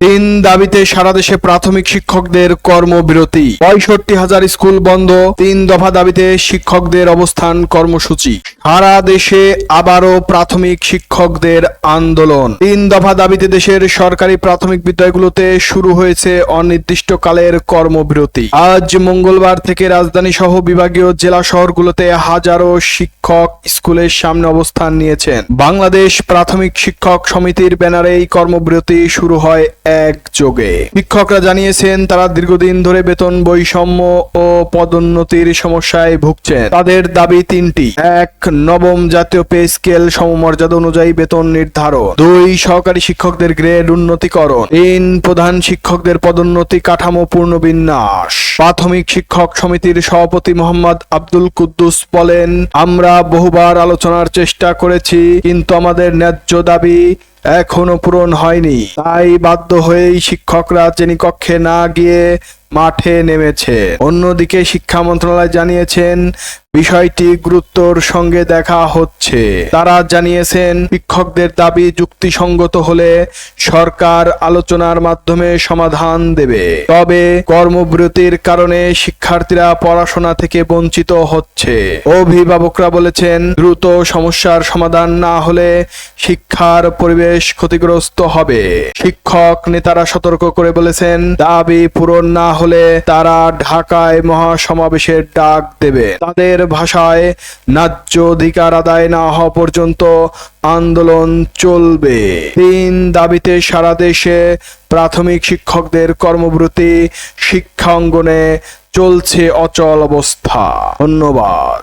তিন দাবিতে সারা দেশে প্রাথমিক শিক্ষকদের কর্মবিরতি। পঁয়ষট্টি হাজার স্কুল বন্ধ, তিন দফা দাবিতে শিক্ষকদের অবস্থান কর্মসূচি। সারা দেশে আবারও প্রাথমিক শিক্ষকদের আন্দোলন। তিন দফা দাবিতে দেশের সরকারি প্রাথমিক বিদ্যালয়গুলোতে শুরু হয়েছে অনির্দিষ্টকালের কর্মবিরতি। আজ মঙ্গলবার থেকে রাজধানী সহ বিভাগীয় জেলা শহরগুলোতে হাজারো শিক্ষক স্কুলের সামনে অবস্থান নিয়েছেন। বাংলাদেশ প্রাথমিক শিক্ষক সমিতির ব্যানারে এই কর্মবিরতি শুরু হয় এক যোগে শিক্ষকরা জানিয়েছেন, তারা দীর্ঘদিন ধরে বেতন, বৈষম্য ও পদোন্নতির সমস্যায় ভুগছেন। তাদের দাবি তিনটি। এক নবম জাতীয় পে স্কেল সমমর্যাদা অনুযায়ী বেতন নির্ধারণ দুই, সহকারী শিক্ষকদের গ্রেড উন্নতিকরণ। তিন, প্রধান শিক্ষকদের পদোন্নতি কাঠামো পূর্ণবিন্যাস প্রাথমিক শিক্ষক সমিতির সভাপতি মোহাম্মদ আব্দুল কুদ্দুস বলেন, আমরা বহুবার আলোচনার চেষ্টা করেছি, কিন্তু আমাদের ন্যায্য দাবি এখনও পূরণ হয়নি। তাই বাধ্য হয়েই শিক্ষকরা শ্রেণীকক্ষে না গিয়ে মাঠে নেমেছে। অন্যদিকে শিক্ষা মন্ত্রণালয় জানিয়েছেন, বিষয়টি গুরুত্বর সঙ্গে দেখা হচ্ছে। তারা জানিয়েছেন, শিক্ষকদের দাবি যুক্তিসঙ্গত হলে সরকার আলোচনার মাধ্যমে সমাধান দেবে। তবে কর্মবিরতির কারণে শিক্ষার্থীরা পড়াশোনা থেকে বঞ্চিত হচ্ছে। অভিভাবকরা বলেছেন, দ্রুত সমস্যার সমাধান না হলে শিক্ষার পরিবেশ ক্ষতিগ্রস্ত হবে। শিক্ষক নেতারা সতর্ক করে বলেছেন, দাবি পূরণ না হলে তারা ঢাকায় মহাসমাবেশের ডাক দেবে। তাদের ভাষায় ন্যায্য অধিকার আদায় না হওয়া পর্যন্ত আন্দোলন চলবে। তিন দাবিতে সারা দেশে প্রাথমিক শিক্ষকদের কর্মবিরতি শিক্ষা অঙ্গনে চলছে অচল অবস্থা। ধন্যবাদ।